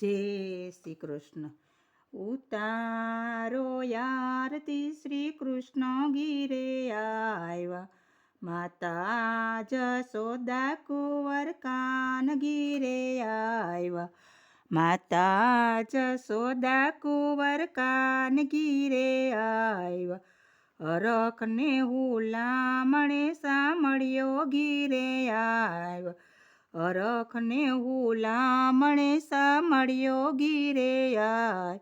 જય શ્રી કૃષ્ણ. ઉતારો યારતી શ્રી કૃષ્ણ ગીરે આવ્યા માતા જસોદા કુંવર કાન ગીરે આવ્યા માતા જસોદા કુંવર કાન ગીરે આવ્યા અરખને હુલામણે સાંભળ્યો ગીરે આવ્યા અરખને હુલામણે સાંભળ્યો ગીરે આય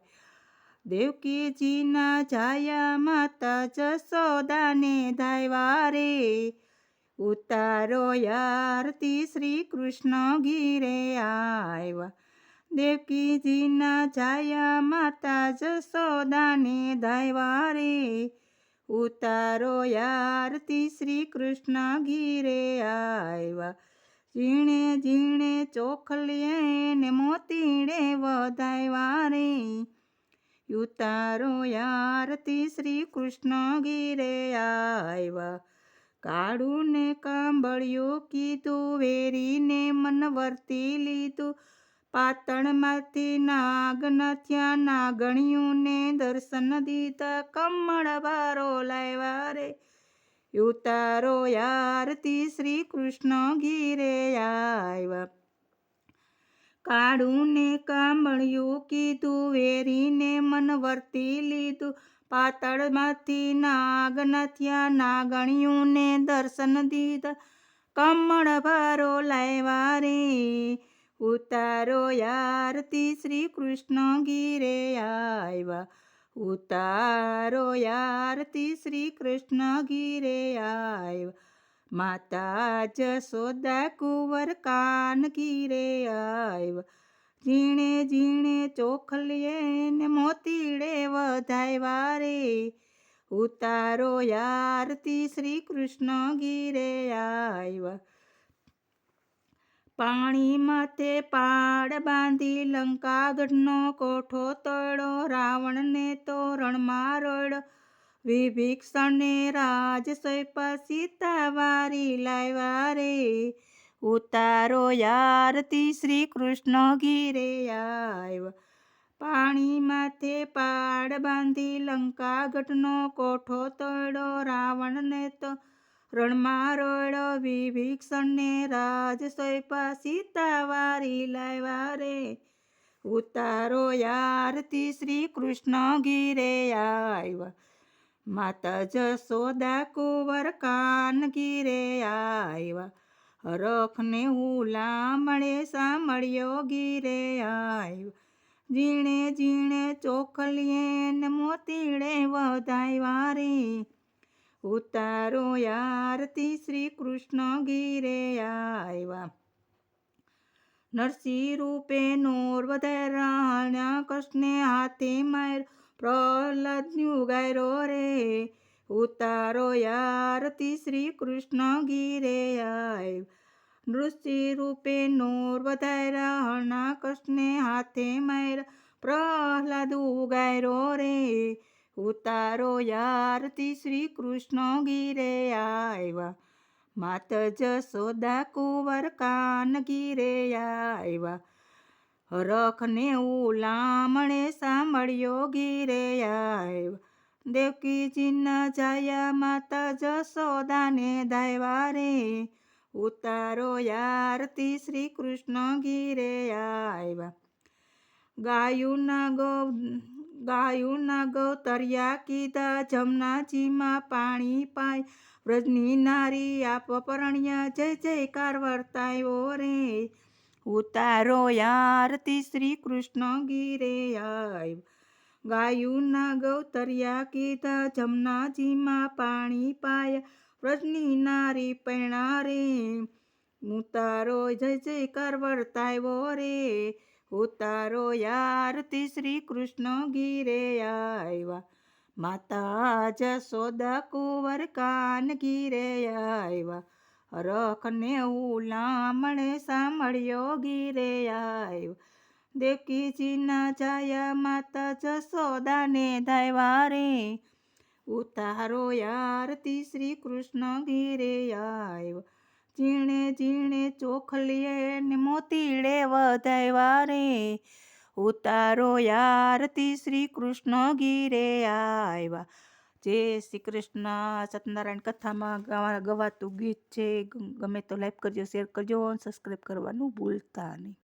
દેવકીજીના જાયા માતા જસોદાને ધાયવા રે. ઉતારો યારતી શ્રી કૃષ્ણ ગીરે આવ્યા દેવકીજીના જાયા માતા જસોદાને ધાયવા રે. ઉતારો યારતી શ્રી કૃષ્ણ ગીરે આવ્યા ઝીણે ઝીણે ચોખલીએ ને મોતીડે વધાય વારે. ઉતારો યારતી શ્રી કૃષ્ણ ગીરે આવ્યા. કાળું ને કાંબળ્યું કીધું, વેરીને મન વર્તી લીધું. પાતળમાંથી નાગ નથ્યા નાગણિયું ને દર્શન દીધા. કમળ બારો લાવ્યા રે. ઉતારો યારતી શ્રી કૃષ્ણ ગીરે આવ્યા કાળું ને કામળિયું કીધું, વેરીને મન વર્તી લીધું. પાતળમાંથી નાગ નથ્યા નાગણ્યું ને દર્શન દીધા. કમળ ભારો લાવ્યા રે. શ્રી કૃષ્ણ ગીરે આવ્યા ઉતારો આરતી શ્રી કૃષ્ણ ગીરે આવ્યા માતા જશોદા કુંવર કાન ગીરે આવ્યા ઝીણે ઝીણે ચોખલીએ ને મોતીડે વધાય વારે ઉતારો આરતી શ્રી કૃષ્ણ ગીરે આવ્યા પાણી માથે પાડ બાંધી લંકાગઢનો કોઠો તોડો રાવણને તોરણમાં રણમાં રોડો વિભીક્ષણે રાજ સૈપા સીતા વારી લાવ્યા રે. ઉતારો યારતી શ્રી કૃષ્ણ ગીરે આવ્યા. પાણી માથે પાડ બાંધી લંકાગઢનો કોઠો તોડો રાવણને તો રણમાં રોડો વિભીક્ષણને રાજ સોયપા સીતા વારી લાવ્યા રે. ઉતારો યારતી શ્રી કૃષ્ણ ગીરે આવ્યા. માતા જશોદા કુંવર કાન ગીરે આવ્યા. રખને ઉલામણે સાંભળ્યો ગીરે આવ્યો. ઝીણે ઝીણે ચોખલીએ ને મોતીડે વધાય રે. ઉતારો આરતી શ્રી કૃષ્ણ ગીરે આવ્યા નરસિંહ રૂપે નોર વધારાણ્યા કૃષ્ણે હાથે માર પ્રહલાદનું ગાયરો રે. ઉતારો આરતી શ્રી કૃષ્ણ ગીરે આવ્યા નૃસિંહ રૂપે નોર વધારા કૃષ્ણે હાથે માર પ્રહલાદ ઉગાયરો રે. ઉતારો યારતી શ્રી કૃષ્ણ ગીરે આવ્યા. માત જશોદા કુંવર કાન ગીરે આવ્યા. રખને ઉલામણે સાંભળ્યો ગીરે આવ્યા. દેવકીજીના જાયા માતા જશોદાને દાયવા રે. ઉતારો યારતી શ્રી કૃષ્ણ ગીરે આવ્યા. ગાયુના ગો ગાયુના ગૌતર્યા કીધા, જમનાજીમાં પાણી પાય. વ્રજની નારી આપ પરણ્યા, જય જયકાર વર્તાયો રે. ઉતારો આરતી શ્રી કૃષ્ણ ગીરે આવ ગાયુના ગૌતર્યા કીધા, જમનાજીમાં પાણી પાય. વ્રજની નારી પૈણા રે. ઉતારો જય જયકાર વર્તાયો રે. ઉતારો યારતી શ્રી કૃષ્ણ ગીરે આવ્યા માતા જસોદા કુંવર કાન ગીરે આવ્યા રખને ઉલામણે સાંભળ્યો ગીરે આવ્યો દેવકીજીના જાયા માતા જસોદાને ધાયવા રે. ઉતારો યારતી શ્રી કૃષ્ણ ગીરે આવ્યો ઝીણે ઝીણે ચોખલીએ ને મોતીડે વધાયવા રે ઉતારો યારતી શ્રી કૃષ્ણ ગીરે આવ્યા. જય શ્રી કૃષ્ણ સત્યનારાયણ કથામાં ગવા, ગવાતું ગીત છે. ગમે તો લાઈક કરજો, શેર કરજો સબસ્ક્રાઈબ કરવાનું ભૂલતા નહીં.